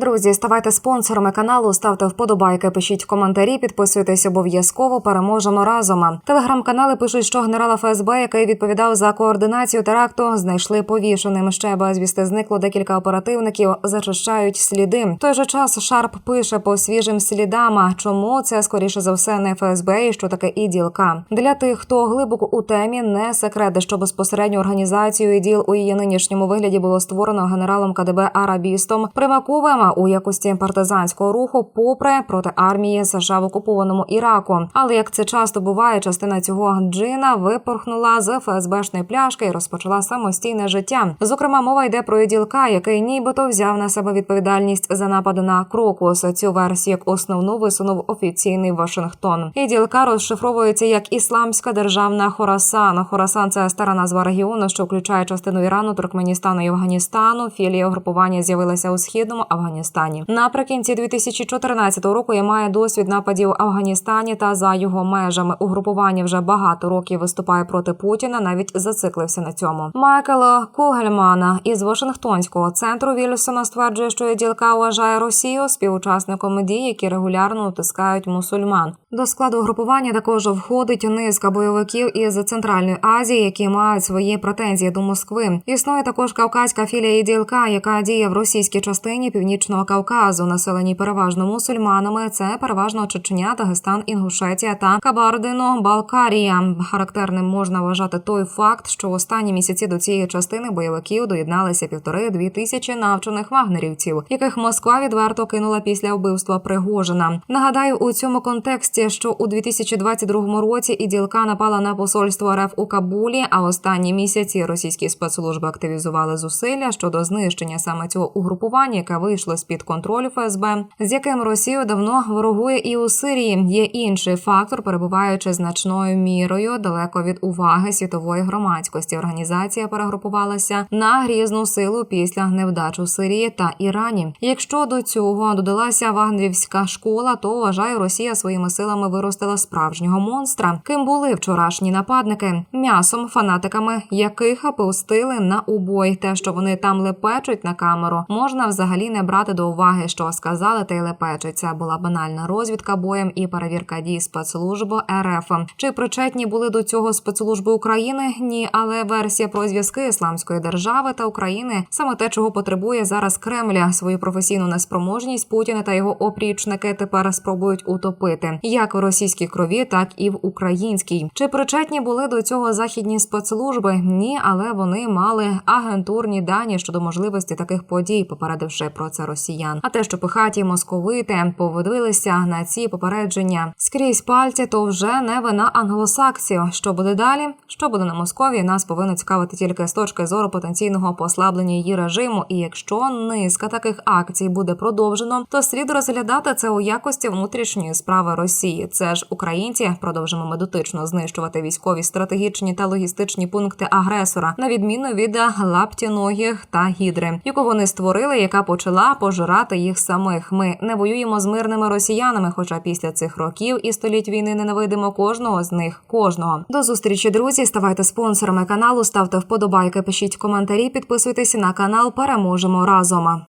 Друзі, ставайте спонсорами каналу, ставте вподобайки, пишіть коментарі, підписуйтесь обов'язково. Переможемо разом. Телеграм-канали пишуть, що генерала ФСБ, який відповідав за координацію теракту, знайшли повішеним. Ще безвісти зникло декілька оперативників, зачищають сліди. В той же час Шарп пише по свіжим слідам. Чому це скоріше за все не ФСБ і що таке іділка? Для тих, хто глибоко у темі, не секрет, що безпосередньо організацію іділ у її нинішньому вигляді було створено генералом КДБ Арабістом Примаковим у якості партизанського руху, попри проти армії США в окупованому Іраку. Але як це часто буває, частина цього джина випорхнула з ФСБшної пляшки і розпочала самостійне життя. Зокрема, мова йде про іділка, який нібито взяв на себе відповідальність за напад на Крокус. Цю версію як основну висунув офіційний Вашингтон. Іділка розшифровується як Ісламська державна Хорасан. Хорасан це стара назва регіону, що включає частину Ірану, Туркменістану і Афганістану. Філія угрупування з'явилася у східному Афганістані. Наприкінці 2014 року і має досвід нападів в Афганістані та за його межами. Угрупування вже багато років виступає проти Путіна. Навіть зациклився на цьому. Майкл Кугельмана із Вашингтонського центру Вільсона стверджує, що ділка вважає Росію співучасником дій, які регулярно утискають мусульман. До складу групування також входить низка бойовиків із Центральної Азії, які мають свої претензії до Москви. Існує також кавказька філія іділка, яка діє в російській частині північного Кавказу, населені переважно мусульманами. Це переважно Чечня, Дагестан, Інгушетія та Кабардино-Балкарія. Характерним можна вважати той факт, що в останні місяці до цієї частини бойовиків доєдналися півтори-дві тисячі навчених вагнерівців, яких Москва відверто кинула після вбивства Пригожина. Нагадаю, у цьому контексті, що у 2022 році іділка напала на посольство РФ у Кабулі. А останні місяці російські спецслужби активізували зусилля щодо знищення саме цього угрупування, яке вийшло з під контролю ФСБ, з яким Росія давно ворогує і у Сирії. Є інший фактор, перебуваючи значною мірою далеко від уваги світової громадськості. Організація перегрупувалася на грізну силу після невдач у Сирії та Ірані. Якщо до цього додалася вагнерівська школа, то вважаю, Росія своїми силами виростила справжнього монстра. Ким були вчорашні нападники? М'ясом, фанатиками яких опустили на убой. Те, що вони там лепечуть на камеру, можна взагалі не брати до уваги, що сказали, та й лепечуть. Це була банальна розвідка боєм і перевірка дій спецслужб РФ. Чи причетні були до цього спецслужби України? Ні, але версія про зв'язки Ісламської держави та України саме те, чого потребує зараз Кремля, свою професійну неспроможність Путіна та його опрічники тепер спробують утопити як в російській крові, так і в українській. Чи причетні були до цього західні спецслужби? Ні, але вони мали агентурні дані щодо можливості таких подій, попередивши про це росіян. А те, що пихаті московити поводилися на ці попередження скрізь пальці, то вже не вина англосаксів. Що буде далі? Що буде на Московії? Нас повинно цікавити тільки з точки зору потенційного послаблення її режиму. І якщо низка таких акцій буде продовжено, то слід розглядати це у якості внутрішньої справи Росії. Це ж українці продовжимо медотично знищувати військові стратегічні та логістичні пункти агресора, на відміну від лаптіногих та гідри, яку вони створили, яка почала пожирати їх самих. Ми не воюємо з мирними росіянами, хоча після цих років і століть війни ненавидимо кожного з них. Кожного до зустрічі, друзі. Ставайте спонсорами каналу, ставте вподобайки, пишіть коментарі, підписуйтесь на канал. Переможемо разом.